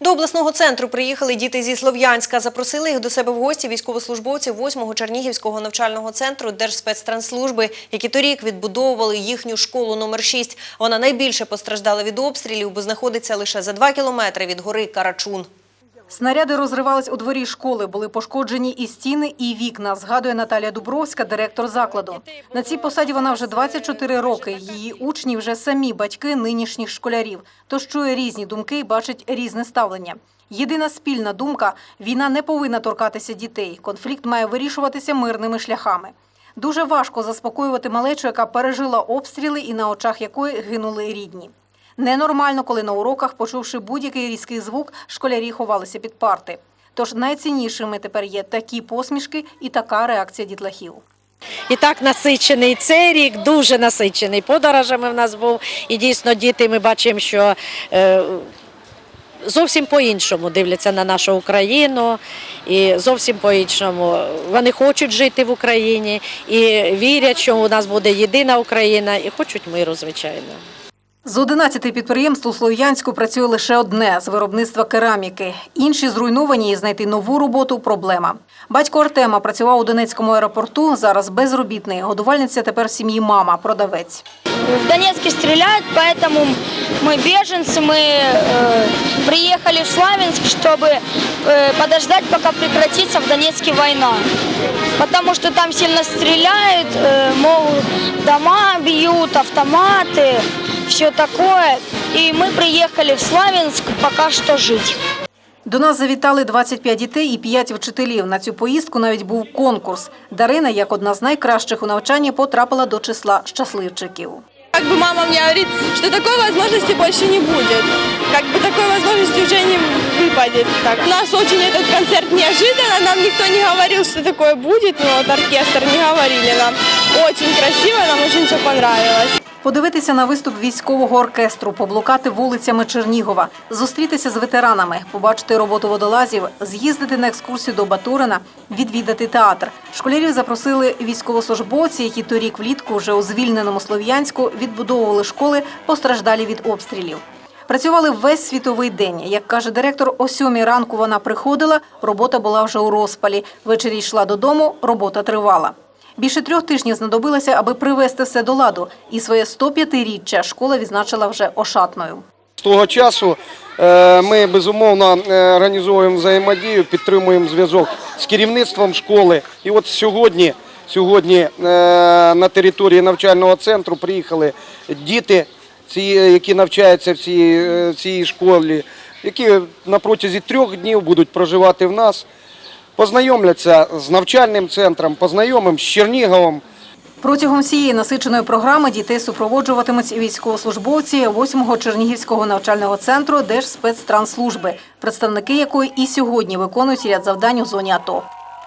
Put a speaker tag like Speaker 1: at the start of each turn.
Speaker 1: До обласного центру приїхали діти зі Слов'янська. Запросили їх до себе в гості військовослужбовці 8-го Чернігівського навчального центру Держспецтранслужби, які торік відбудовували їхню школу номер 6. Вона найбільше постраждала від обстрілів, бо знаходиться лише за 2 кілометри від гори Карачун.
Speaker 2: Снаряди розривались у дворі школи, були пошкоджені і стіни, і вікна, згадує Наталія Дубровська, директор закладу. На цій посаді вона вже 24 роки. Її учні вже самі батьки нинішніх школярів. Тож чує різні думки і бачить різне ставлення. Єдина спільна думка – війна не повинна торкатися дітей. Конфлікт має вирішуватися мирними шляхами. Дуже важко заспокоювати малечу, яка пережила обстріли і на очах якої гинули рідні. Ненормально, коли на уроках, почувши будь-який різкий звук, школярі ховалися під парти. Тож найціннішими тепер є такі посмішки і така реакція дітлахів.
Speaker 3: І так насичений цей рік, дуже насичений подорожами в нас був. І дійсно діти ми бачимо, що е, зовсім по-іншому дивляться на нашу Україну, і зовсім по-іншому. Вони хочуть жити в Україні і вірять, що у нас буде єдина Україна, і хочуть миру, звичайно.
Speaker 2: З 11 підприємств у Слов'янську працює лише одне – з виробництва кераміки. Інші зруйновані і знайти нову роботу – проблема. Батько Артема працював у Донецькому аеропорту, зараз безробітний. Годувальниця тепер в сім'ї мама, продавець.
Speaker 4: В Донецке стреляют, поэтому мы беженцы, мы э, приехали в Славянск, чтобы э, подождать, пока прекратится в Донецке война. Потому что там сильно стреляют, э, мол, дома бьют, автоматы, все такое. И мы приехали в Славянск пока что жить.
Speaker 2: До нас завітали 25 дітей і 5 вчителів. На цю поїздку навіть був конкурс. Дарина, як одна з найкращих у навчанні, потрапила до числа щасливчиків.
Speaker 5: Как бы мама мне говорит, что такой возможности больше не будет. Как бы такой возможности уже не выпадет. Так, у нас очень этот концерт неожиданно, нам никто не говорил, что такое будет, но вот оркестр не говорили нам. Очень красиво, нам очень все понравилось.
Speaker 2: Подивитися на виступ військового оркестру, поблукати вулицями Чернігова, зустрітися з ветеранами, побачити роботу водолазів, з'їздити на екскурсію до Батурина, відвідати театр. Школярів запросили військовослужбовці, які торік влітку вже у звільненому Слов'янську відбудовували школи, постраждалі від обстрілів. Працювали весь світовий день. Як каже директор, о сьомій ранку вона приходила, робота була вже у розпалі. Ввечері йшла додому, робота тривала. Більше трьох тижнів знадобилося, аби привести все до ладу. І своє 105-річчя школа відзначила вже ошатною.
Speaker 6: З того часу е, ми безумовно е, організовуємо взаємодію, підтримуємо зв'язок з керівництвом школи. І от сьогодні, сьогодні е, на території навчального центру приїхали діти, які навчаються в цій, е, цій школі, які на протязі трьох днів будуть проживати в нас, познайомляться з навчальним центром, познайомимо з Черніговом.
Speaker 2: Протягом всієї насиченої програми дітей супроводжуватимуть військовослужбовці 8-го Чернігівського навчального центру Держспецтрансслужби, представники якої і сьогодні виконують ряд завдань у зоні АТО.